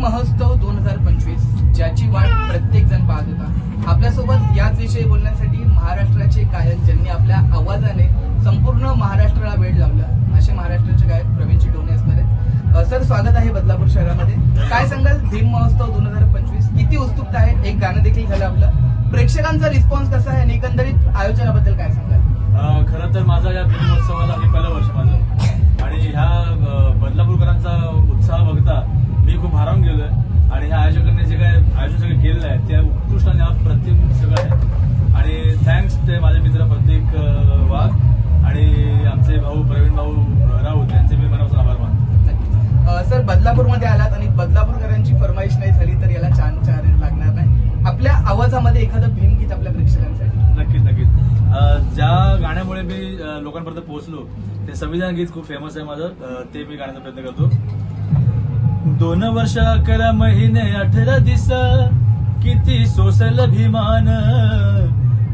महोत्सव दोन हजार पंचवीस ज्याची वाट प्रत्येक जण पाहत होता. आपल्यासोबत याच विषयी बोलण्यासाठी महाराष्ट्राचे गायक ज्यांनी आपल्या आवाजाने संपूर्ण महाराष्ट्राला वेळ लावला असे महाराष्ट्राचे गायक प्रवीणजी डोणे असणार आहेत. सर स्वागत आहे बदलापूर शहरामध्ये. काय सांगाल? भीम महोत्सव दोन हजार पंचवीस किती उत्सुकता आहे? एक गाणं देखील झालं आपलं. प्रेक्षकांचा रिस्पॉन्स कसा आहे? आणि एकंदरीत आयोजनाबद्दल काय सांगाल? ते माझे मित्र प्रतीक वाघ आणि आमचे भाऊ प्रवीण भाऊ राऊत यांचे मी मनापासून आभार मानतो. सर बदलापूरमध्ये आलात आणि बदलापूरकरांची फरमाईश नाही झाली तर याला छान चार लागणार नाही. आपल्या आवाजामध्ये एखादं भीमगीत आपल्या प्रेक्षकांसाठी. नक्कीच नक्कीच. ज्या गाण्यामुळे मी लोकांपर्यंत पोहोचलो ते संविधान गीत खूप फेमस आहे माझं. ते मी गाण्याचा प्रयत्न करतो. दोन वर्ष अकरा महिने अठरा दिस किती सोसल भीमान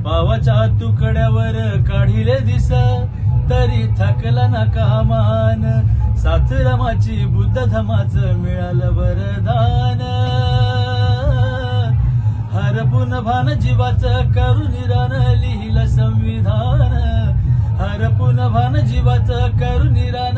पावाच्या तुकड्यावर काढिले दिस तरी थकला ना कामान साथरामाची बुद्ध धमाचं मिळालं वरदान. हरपून भान जीवाचं करून निरान लिहिलं संविधान. हरपून भान जीवाचं करून निरान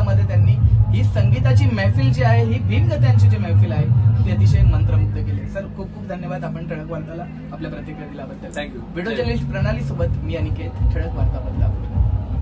आवाजामध्ये त्यांनी ही संगीताची मैफिल जी आहे ही भीमगत्यांची जी मैफिल आहे ती अतिशय मंत्रमुग्ध केली सर खूप खूप धन्यवाद. आपण ठळक वार्ताला आपल्या प्रतिक्रिया दिल्याबद्दल. You. व्हिडिओ जर्नलिस्ट प्रणाली सोबत मी अनिकेत. ठळक वार्ता बदलापूर